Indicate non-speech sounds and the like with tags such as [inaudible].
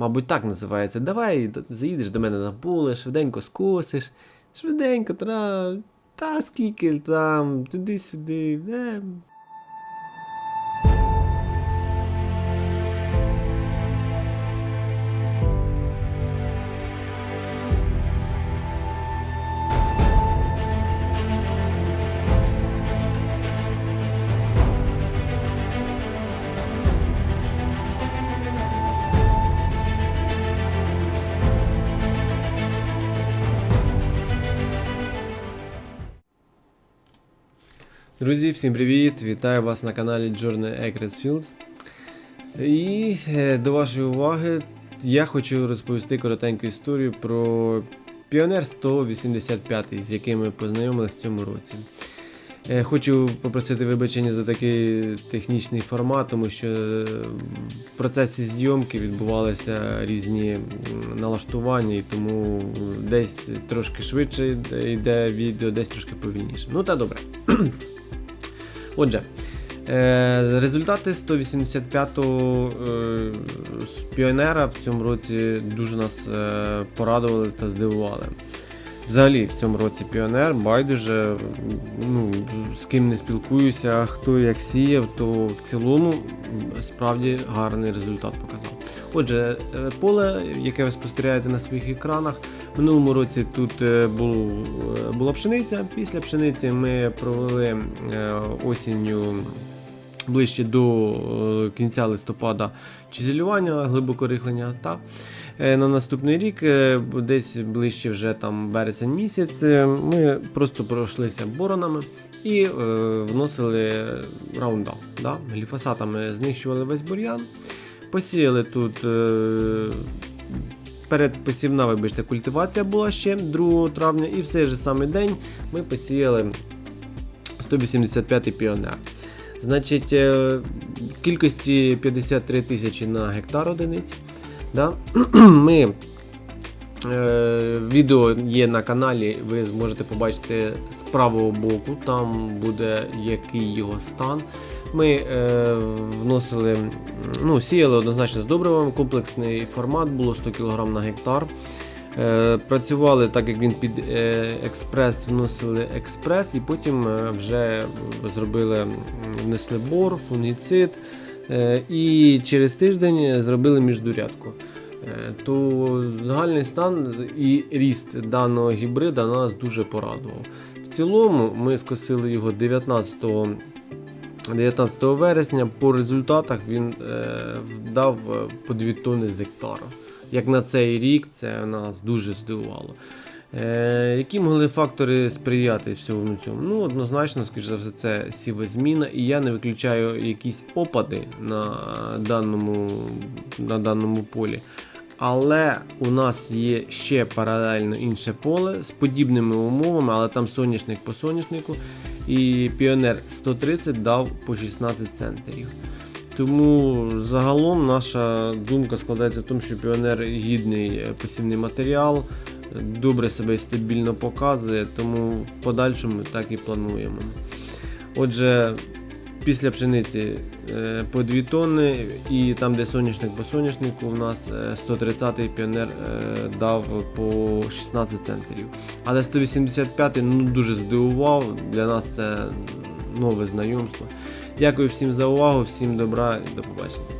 Мабуть, так називається. Давай заїдеш до мене на поле, швиденько скосиш, швиденько, тра. Та скільки там, туди-сюди. Е. Друзі, всім привіт! Вітаю вас на каналі Journey Acres Fields. І е, до вашої уваги я хочу розповісти коротеньку історію про Піонер 185, з яким ми познайомилися в цьому році. Е, Хочу попросити вибачення за такий технічний формат, тому що е, в процесі зйомки відбувалися різні налаштування, і тому десь трошки швидше йде- йде відео, десь трошки повільніше. Ну та добре. Отже, е, результати 185-го е, піонера в цьому році дуже нас е, порадували та здивували. Взагалі, в цьому році піонер, байдуже, ну, з ким не спілкуюся, хто як сіяв, то в цілому справді гарний результат показав. Отже, е, поле, яке ви спостерігаєте на своїх екранах, в минулому році тут е, е, була пшениця. Після пшениці ми провели осінню ближче до е, кінця листопада чизелювання, глибокорихлення. Та е, на наступний рік, е, десь ближче вже там вересень місяць, ми просто пройшлися боронами. І е, вносили раундап. Да? Гліфосатами знищували весь бур'ян. Посіяли тут е, передпосівна, вибачте, культивація була ще 2 травня, і в цей же самий день ми посіяли 185-й піонер. Значить, е, кількості 53 тисячі на гектар одиниць. Да? [clears throat] Ми Е, Відео є на каналі, ви зможете побачити з правого боку, там буде який його стан. Ми е, вносили, ну, сіяли однозначно з добривом, комплексний формат було 100 кг на гектар. Е, працювали так, як він під е, експрес, вносили експрес, і потім е, вже зробили, внесли бор, фунгіцид. І через тиждень зробили міждурядку. То загальний стан і ріст даного гібрида нас дуже порадував. В цілому ми скосили його 19, 19 вересня. По результатах він дав по 2 тонни з гектара. Як на цей рік, це нас дуже здивувало. Е, які могли фактори сприяти всьому цьому? Ну, однозначно, скоріш за все, це сівозміна, і я не виключаю якісь опади на даному, на даному полі. Але у нас є ще паралельно інше поле з подібними умовами, але там соняшник по соняшнику. І Піонер 130 дав по 16 центрів. Тому загалом наша думка складається в тому, що піонер гідний е, посівний матеріал, добре себе і стабільно показує, тому в подальшому так і плануємо. Отже, після пшениці е, по 2 тонни, і там, де соняшник по соняшнику, у нас е, 130-й піонер е, дав по 16 центрів. Але 185-й ну, дуже здивував. Для нас це нове знайомство. Дякую всім за увагу, всім добра і до побачення.